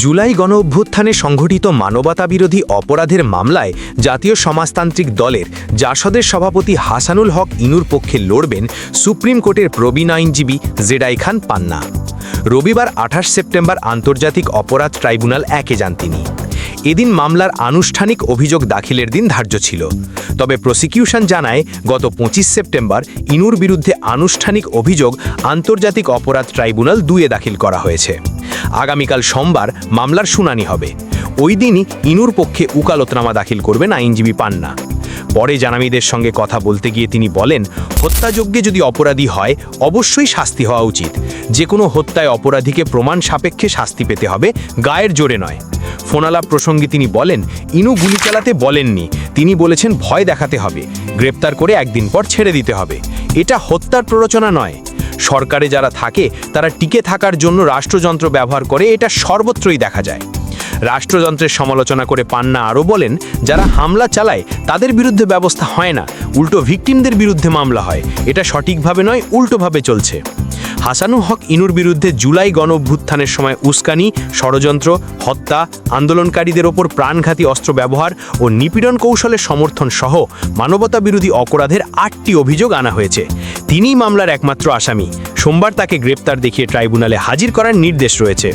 জুলাই গণ অভ্যুত্থানে সংঘটিত মানবতাবিরোধী অপরাধের মামলায় জাতীয় সমাজতান্ত্রিক দলের জাসদের সভাপতি হাসানুল হক ইনুর পক্ষে লড়বেন সুপ্রিম কোর্টের প্রবীণ আইনজীবী জেডাই খান পান্না। রবিবার আঠাশ সেপ্টেম্বর আন্তর্জাতিক অপরাধ ট্রাইব্যুনাল একে যান তিনি। এদিন মামলার আনুষ্ঠানিক অভিযোগ দাখিলের দিন ধার্য ছিল। তবে প্রসিকিউশন জানায়, গত পঁচিশ সেপ্টেম্বর ইনুর বিরুদ্ধে আনুষ্ঠানিক অভিযোগ আন্তর্জাতিক অপরাধ ট্রাইব্যুনাল দুয়ে দাখিল করা হয়েছে। আগামীকাল সোমবার মামলার শুনানি হবে। ওই দিনই ইনুর পক্ষে উকালতনামা দাখিল করবেন আইনজীবী পান্না। পরে জানামিদের সঙ্গে কথা বলতে গিয়ে তিনি বলেন, হত্যাযজ্ঞে যদি অপরাধী হয়, অবশ্যই শাস্তি হওয়া উচিত। যে কোনো হত্যায় অপরাধীকে প্রমাণ সাপেক্ষে শাস্তি পেতে হবে, গায়ের জোরে নয়। ফোনালাপ প্রসঙ্গে তিনি বলেন, ইনু গুলি চালাতে বলেননি। তিনি বলেছেন, ভয় দেখাতে হবে। গ্রেপ্তার করে একদিন পর ছেড়ে দিতে হবে। এটা হত্যার প্ররোচনা নয়। সরকারে যারা থাকে, তারা টিকে থাকার জন্য রাষ্ট্রযন্ত্র ব্যবহার করে এটা সর্বত্রই দেখা যায়। রাষ্ট্রযন্ত্রের সমালোচনা করে পান্না আরও বলেন, যারা হামলা চালায়, তাদের বিরুদ্ধে ব্যবস্থা হয় না। উল্টো ভিকটিমদের বিরুদ্ধে মামলা হয়। এটা সঠিকভাবে নয়, উল্টোভাবে চলছে। হাসানুল হক ইনুর বিরুদ্ধে জুলাই গণ অভ্যুত্থানের সময় উস্কানি, ষড়যন্ত্র, হত্যা, আন্দোলনকারীদের ওপর প্রাণঘাতী অস্ত্র ব্যবহার ও নিপীড়ন কৌশলের সমর্থন সহ মানবতা বিরোধী অপরাধের আটটি অভিযোগ আনা হয়েছে। তিনিই মামলার একমাত্র আসামি। সোমবার তাকে গ্রেপ্তার দেখিয়ে ট্রাইব্যুনালে হাজির করার নির্দেশ রয়েছে।